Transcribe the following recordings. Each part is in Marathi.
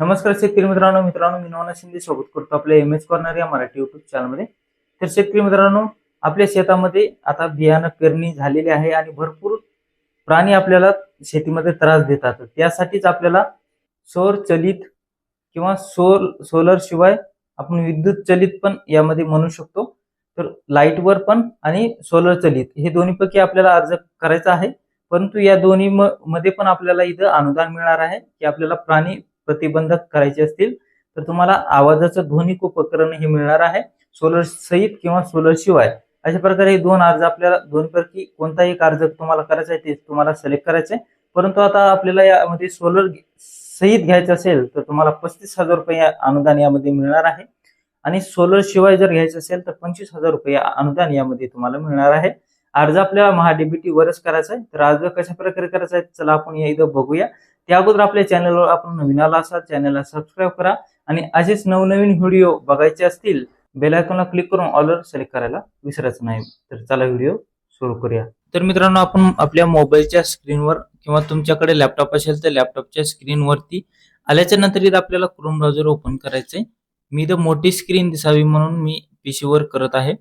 नमस्कार शेतकरी मित्रांनो मित्रांनो मी नवना शिंदे सोबत करतो आपल्या एम एच कॉर्नर या मराठी युट्यूब चॅनलमध्ये तर शेतकरी मित्रांनो आपल्या शेतामध्ये आता बियाणं पेरणी झालेली आहे आणि भरपूर प्राणी आपल्याला शेतीमध्ये त्रास देतात. त्यासाठीच आपल्याला सौर चलित किंवा सोल सोलर शिवाय आपण विद्युत चलित पण यामध्ये म्हणू शकतो. तर लाईटवर पण आणि सोलर चलित हे दोन्हीपैकी आपल्याला अर्ज करायचा आहे. परंतु या दोन्ही म- मध्ये पण आपल्याला इथं अनुदान मिळणार आहे की आपल्याला प्राणी प्रतिबंधक करायचे असतील तर तुम्हाला आवाजाचं ध्वनिक उपकरण हे मिळणार आहे. सोलर सहित किंवा सोलर शिवाय अशा प्रकारे हे दोन अर्ज आपल्याला दोनपैकी कोणताही अर्ज तुम्हाला करायचा आहे ते तुम्हाला सिलेक्ट करायचे परंतु आता आपल्याला यामध्ये सोलर सहित घ्यायचं असेल तर तुम्हाला पस्तीस हजार रुपये अनुदान यामध्ये मिळणार आहे. आणि सोलर शिवाय जर घ्यायचं असेल तर पंचवीस हजार रुपये अनुदान यामध्ये तुम्हाला मिळणार आहे. अर्ज आपल्याला महाडीबीटी वरच करायचा आहे. तर अर्ज कशा प्रकारे करायचा आहे चला आपण या इथं बघूया. त्या अगोदर आपल्या चॅनलवर आपण नवीन आला असाल चॅनलला सबस्क्राईब करा आणि असेच नवनवीन व्हिडिओ बघायचे असतील बेलायकॉनला क्लिक करून ऑलर सिलेक्ट करायला विसरायचं नाही. तर चला व्हिडिओ सुरू करूया. तर मित्रांनो आपण आपल्या मोबाईलच्या स्क्रीनवर किंवा तुमच्याकडे लॅपटॉप असेल तर लॅपटॉपच्या स्क्रीनवरती आल्याच्यानंतर इथं आपल्याला क्रोम ब्राउझर ओपन करायचंय. मी इथं मोठी स्क्रीन दिसावी म्हणून मी पीसीवर करत आहे.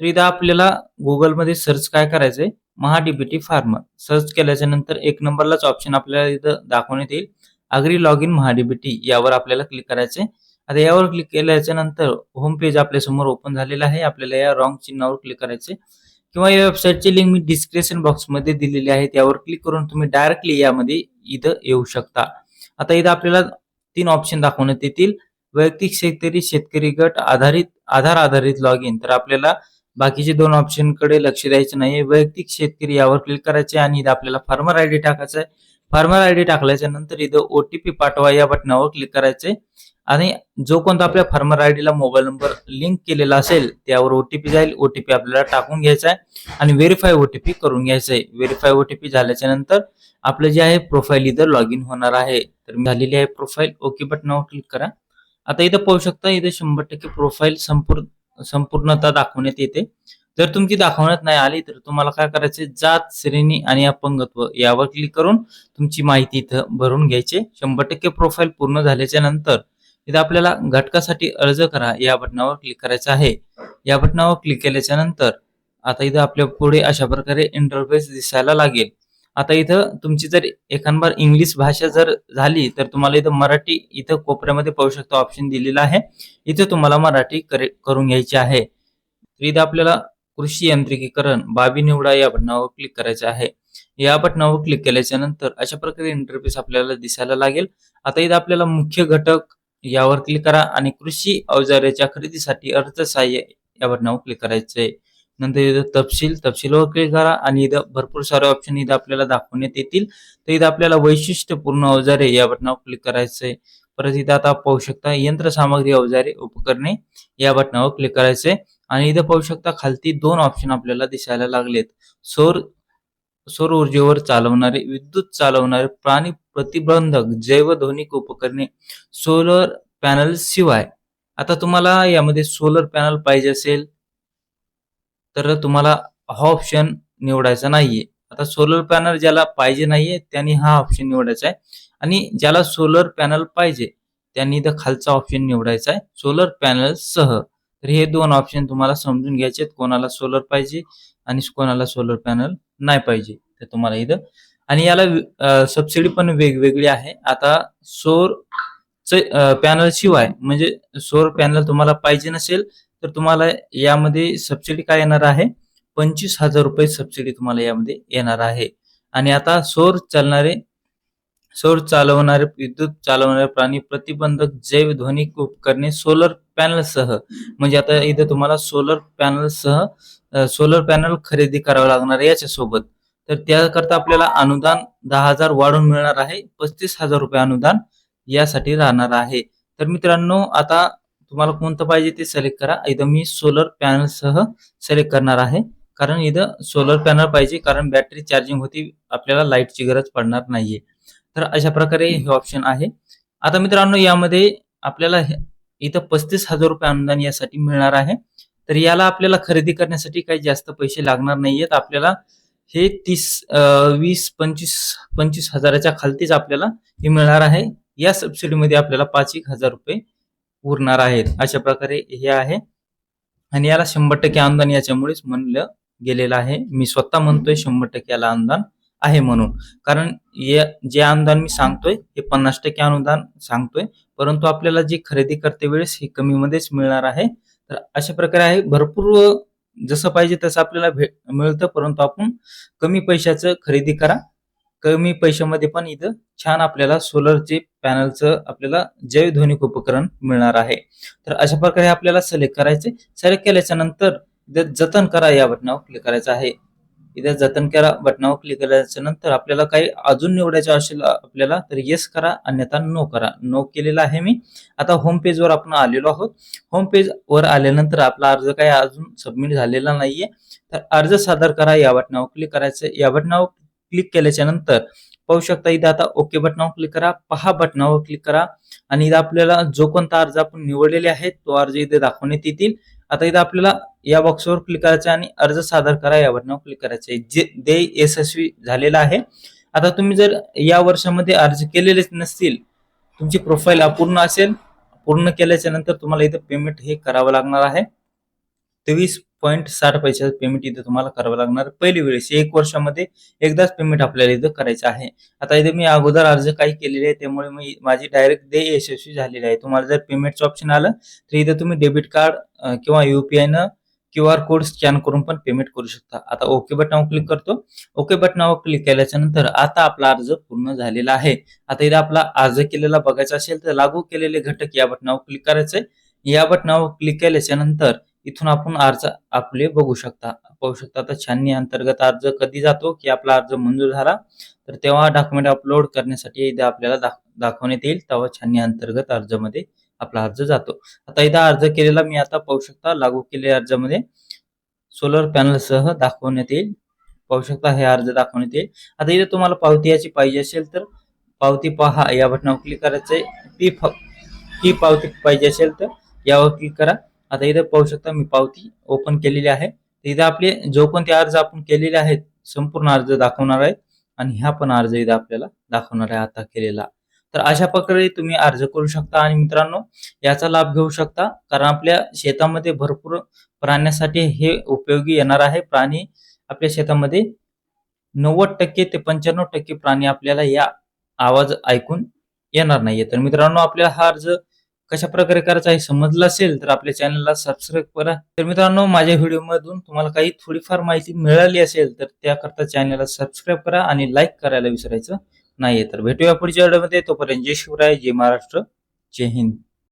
तर इथं आपल्याला गुगलमध्ये सर्च काय करायचंय? महाडीबीटी फार्मर सर्च केल्याच्यानंतर एक नंबरलाच ऑप्शन आपल्याला इथं दाखवण्यात येईल अग्री लॉग इन महाडीबीटी यावर आपल्याला क्लिक करायचंय. आता यावर क्लिक केल्याच्यानंतर होम पेज आपल्यासमोर ओपन झालेला आहे. आपल्याला या रॉंग चिन्हावर क्लिक करायचे किंवा या वेबसाईटची लिंक मी डिस्क्रिप्शन बॉक्समध्ये दिलेली आहे. त्यावर क्लिक करून तुम्ही डायरेक्टली यामध्ये इथं येऊ शकता. आता इथं आपल्याला तीन ऑप्शन दाखवण्यात येतील. वैयक्तिक शेतकरी शेतकरी गट आधारित आधार आधारित लॉग इन तर आपल्याला बाकीचे दोन ऑप्शनकडे लक्ष द्यायचं नाही वैयक्तिक शेतकरी यावर क्लिक करायचे आणि इथं आपल्याला फार्मर आयडी टाकायचा आहे फार्मर आयडी टाकल्याच्या नंतर इथं ओटीपी पाठवा या बटनावर क्लिक करायचे आणि जो कोणता आपल्या फार्मर आयडीला मोबाईल नंबर लिंक केलेला असेल त्यावर ओटीपी जाईल. ओटीपी आपल्याला टाकून घ्यायचा आहे आणि व्हेरीफाय ओटीपी करून घ्यायचा आहे व्हेरीफाय ओटीपी झाल्याच्यानंतर आपलं जे आहे प्रोफाईल इथं लॉग इन होणार आहे. तर मी झालेली आहे प्रोफाईल ओके बटनावर क्लिक करा. आता इथं पाहू शकता इथं शंभर टक्के प्रोफाईल संपूर्ण संपूर्णता दाखवण्यात येते. जर तुमची दाखवण्यात नाही आली तर तुम्हाला काय करायचे जात श्रेणी आणि अपंगत्व यावर क्लिक करून तुमची माहिती इथं भरून घ्यायची शंभर टक्के प्रोफाईल पूर्ण झाल्याच्यानंतर इथं आपल्याला घटकासाठी अर्ज करा. या बटनावर क्लिक करायचं आहे. या बटनावर क्लिक केल्याच्यानंतर आता इथं आपल्या पुढे अशा प्रकारे इंटरफेस दिसायला लागेल. आता इथं तुमची जर एखादबार इंग्लिश भाषा जर झाली तर तुम्हाला इथं मराठी इथं कोपऱ्यामध्ये पाहू शकता ऑप्शन दिलेला आहे. इथं तुम्हाला मराठी करून घ्यायची आहे. इथं आपल्याला कृषी यांत्रिकीकरण बाबी निवडा या बटनावर क्लिक करायचं आहे. या बटनावर क्लिक केल्याच्यानंतर अशा प्रकारे इंटरफेस आपल्याला दिसायला लागेल. आता इथं आपल्याला मुख्य घटक यावर क्लिक करा आणि कृषी अवजाराच्या खरेदीसाठी अर्थसहाय्य या बटनावर क्लिक करायचंय. नंतर इथं तपशील तपशीलवर क्लिक करा आणि इथं भरपूर सारे ऑप्शन इथं आपल्याला दाखवण्यात येतील. तर इथं आपल्याला वैशिष्ट्यपूर्ण अवजारे या बटनावर क्लिक करायचंय. परत इथं आता पाहू शकता यंत्रसामग्री अवजारे उपकरणे या बटनावर क्लिक करायचंय. आणि इथं पाहू शकता खालती दोन ऑप्शन आपल्याला दिसायला लागलेत. सौर सौर ऊर्जेवर चालवणारे विद्युत चालवणारे प्राणी प्रतिबंधक जैवध्वनिक उपकरणे सोलर पॅनल शिवाय. आता तुम्हाला यामध्ये सोलर पॅनल पाहिजे असेल तर तुम्हाला हा ऑप्शन निवडायचा नाहीये. आता सोलर पॅनल ज्याला पाहिजे नाहीये त्यांनी हा ऑप्शन निवडायचा आहे. आणि ज्याला सोलर पॅनल पाहिजे त्यांनी इथं खालचा ऑप्शन निवडायचा आहे सोलर पॅनल सह. तर हे दोन ऑप्शन तुम्हाला समजून घ्यायचे आहेत कोणाला सोलर पाहिजे आणि कोणाला सोलर पॅनल नाही पाहिजे. तर तुम्हाला इथं. आणि याला सबसिडी पण वेगवेगळी आहे. आता सोर पॅनल शिवाय म्हणजे सोर पॅनल तुम्हाला पाहिजे नसेल तर तुम्हाला यामध्ये सबसिडी काय येणार आहे? पंचवीस हजार रुपये सबसिडी तुम्हाला यामध्ये येणार आहे. आणि आता सौर चालणारे सौर चालवणारे विद्युत चालवणारे प्राणी प्रतिबंधक जैवध्वनिक उपकरणे सोलर पॅनल सह म्हणजे आता इथे तुम्हाला सोलर पॅनल सह सोलर पॅनल खरेदी करावं लागणार आहे याच्या सोबत तर त्याकरता आपल्याला अनुदान दहा हजार वाढून मिळणार आहे पस्तीस हजार रुपये अनुदान यासाठी राहणार आहे. तर मित्रांनो आता तुम्हाला कोणतं पाहिजे ते सिलेक्ट करा. इथं मी सोलर पॅनल सह सिलेक्ट करणार आहे. कारण इथं सोलर पॅनल पाहिजे कारण बॅटरी चार्जिंग होती आपल्याला लाईटची गरज पडणार नाहीये. तर अशा प्रकारे हे ऑप्शन आहे. आता मित्रांनो यामध्ये आपल्याला हे- इथं पस्तीस हजार रुपये अनुदान यासाठी मिळणार आहे. तर याला आपल्याला खरेदी करण्यासाठी काही जास्त पैसे लागणार नाहीयेत. आपल्याला हे तीस वीस पंचवीस पंचवीस हजाराच्या खालतीच आपल्याला हे मिळणार आहे. या सबसिडीमध्ये आपल्याला पाच एक हजार रुपये उरणार आहेत. अशा प्रकारे हे आहे. आणि याला शंभर टक्के अनुदान याच्यामुळेच म्हणलं गेलेलं आहे. मी स्वतः म्हणतोय शंभर टक्के याला अनुदान आहे म्हणून. कारण या- जे अनुदान मी सांगतोय हे पन्नास टक्के अनुदान सांगतोय. परंतु आपल्याला जी खरेदी करते वेळेस हे कमी मध्येच मिळणार आहे. तर अशा प्रकारे आहे. भरपूर जसं पाहिजे तसं आपल्याला भेट मिळतं. परंतु आपण कमी पैशाचं खरेदी करा. कमी पैशामध्ये पण इथं छान आपल्याला सोलरचे पॅनलचं आपल्याला जैवध्वनिक उपकरण मिळणार आहे. तर अशा प्रकारे आपल्याला सिलेक्ट करायचे. सिलेक्ट केल्याच्यानंतर इथं जतन करा या बटनावर क्लिक करायचं आहे. इथे जतन करा बटनावर क्लिक केल्याच्यानंतर आपल्याला काही अजून निवडायचं असेल आपल्याला तर येस करा अन्यथा नो करा. नो केलेला आहे मी. आता होम पेजवर आपण आलेलो आहोत. होम पेज वर आल्यानंतर आपला अर्ज काही अजून सबमिट झालेला नाहीये. तर अर्ज सादर करा या बटनावर क्लिक करायचं. या बटनावर क्लिक केल्याच्यानंतर पाहू शकता इथे आता ओके बटनावर क्लिक करा पहा बटनावर क्लिक करा. आणि इथे आपल्याला जो कोणता अर्ज आपण निवडलेले आहेत तो अर्ज इथे दाखवण्यात येतील. आता इथे आपल्याला या बॉक्सवर क्लिक करायचं आणि अर्ज सादर करा या बटनावर क्लिक करायचे जे दे यशस्वी झालेला आहे. आता तुम्ही जर या वर्षामध्ये अर्ज केलेलेच नसतील तुमची प्रोफाईल अपूर्ण असेल पूर्ण केल्याच्यानंतर तुम्हाला इथे पेमेंट हे करावं लागणार आहे. तेवीस पॉईंट साठ पैशाचं पेमेंट इथे तुम्हाला करावं लागणार. पहिली वेळेस एक वर्षामध्ये एकदाच पेमेंट आपल्याला इथं करायचं आहे. आता इथे मी अगोदर अर्ज काही केलेले आहे त्यामुळे मी माझी डायरेक्ट दे यशस्वी झालेली आहे. तुम्हाला जर पेमेंटचं ऑप्शन आलं तर इथे तुम्ही डेबिट कार्ड किंवा युपीआय न क्यू आर कोड स्कॅन करून पण पेमेंट करू शकता. आता ओके बटनावर क्लिक करतो. ओके बटनावर क्लिक केल्याच्यानंतर आता आपला अर्ज पूर्ण झालेला आहे. आता इथे आपला अर्ज केलेला बघायचा असेल तर लागू केलेले घटक या बटनावर क्लिक करायचे या बटनावर क्लिक केल्याच्यानंतर इथून आपण अर्ज आपले बघू शकता. पाहू शकता तर छाननी अंतर्गत अर्ज कधी जातो की आपला अर्ज मंजूर झाला तर तेव्हा डॉक्युमेंट अपलोड करण्यासाठी इथे आपल्याला दाख- दाखवण्यात येईल तेव्हा छाननी अंतर्गत अर्जामध्ये आपला अर्ज जातो. आता इथं अर्ज केलेला मी आता पाहू शकता लागू केलेल्या अर्जामध्ये सोलर पॅनलसह दाखवण्यात येईल. पाहू शकता हे अर्ज दाखवण्यात येईल. आता इथे तुम्हाला पावती याची पाहिजे असेल तर पावती पहा या बटनावर क्लिक करायचं ती फ- पावती पाहिजे असेल तर यावर क्लिक करा. आता इथे पाहू शकता मी पावती ओपन केलेली आहे. तर इथे आपले जो कोणते अर्ज आपण केलेले आहेत संपूर्ण अर्ज दाखवणार आहेत आणि ह्या पण अर्ज इथे आपल्याला दाखवणार आहे आता केलेला. तर अशा प्रकारे तुम्ही अर्ज करू शकता आणि मित्रांनो याचा लाभ घेऊ शकता. कारण आपल्या शेतामध्ये भरपूर प्राण्यासाठी हे उपयोगी येणार आहे. प्राणी आपल्या शेतामध्ये नव्वद टक्के ते पंच्याण्णव टक्के प्राणी आपल्याला या आवाज ऐकून येणार नाहीये. तर मित्रांनो आपल्याला हा अर्ज कशा प्रकारे करायचा हे समजलं असेल तर आपल्या चॅनलला सबस्क्राईब करा. तर मित्रांनो माझ्या व्हिडिओ मधून तुम्हाला काही थोडीफार माहिती मिळाली असेल तर त्याकरता चॅनलला सबस्क्राईब करा आणि लाईक करायला विसरायचं नाहीये. तर भेटूया पुढच्या व्हिडिओमध्ये तोपर्यंत जय शिवराय जय महाराष्ट्र जय हिंद.